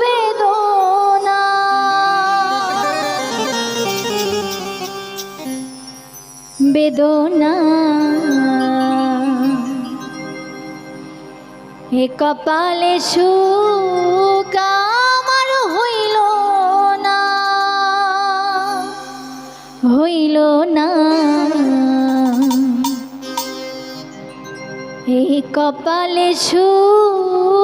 বেদনা। বেদনা। হে কপালে সুখ আমার হইল না হইল না। এই কপালে সুখ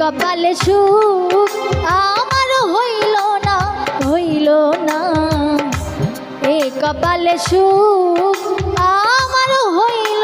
কপালে সুখ আমার হইল না হইল না। এ কপালে সুখ আমার হইল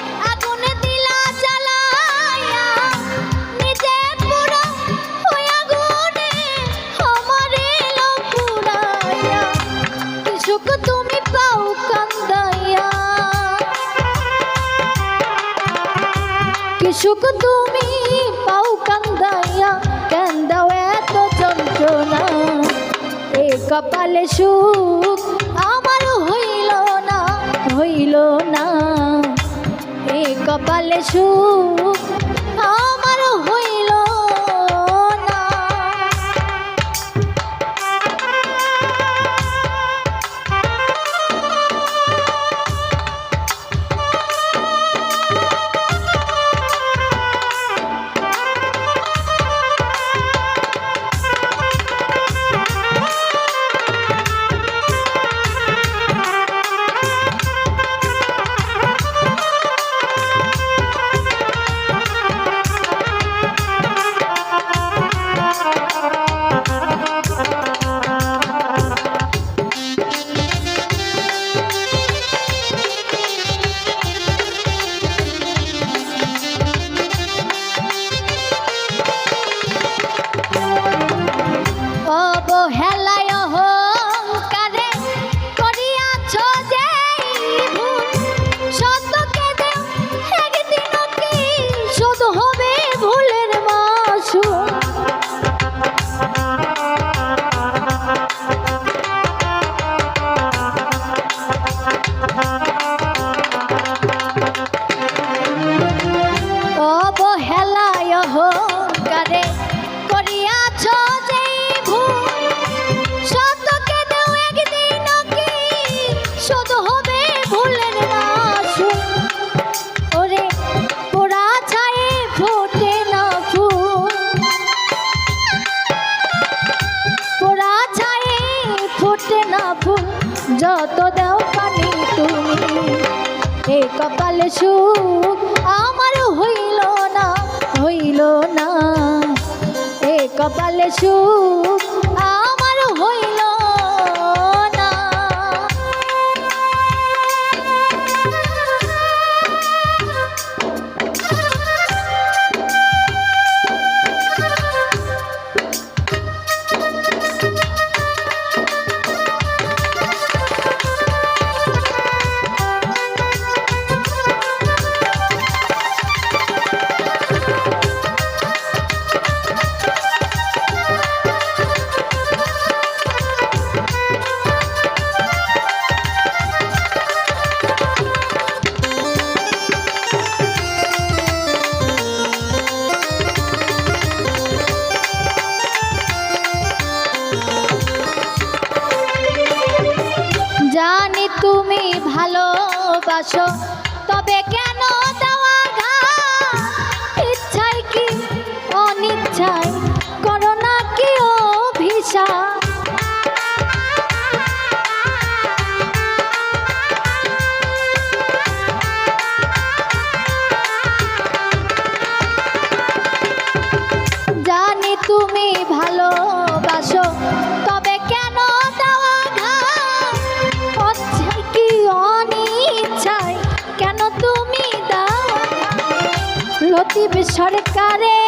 সুখ তুমি পাও কান্দাইয়া, কান্দাও এত যন্ত্রণা। এ কপালে সুখ আমার হইল না হইল না। এ কপালে সুখ যত দেও পানি তুমি, এ কপালে সুখ আমার হইল না হইল না। এ কপালে সুখ ভালোবাসো তবে কেন তুমি সরকারে।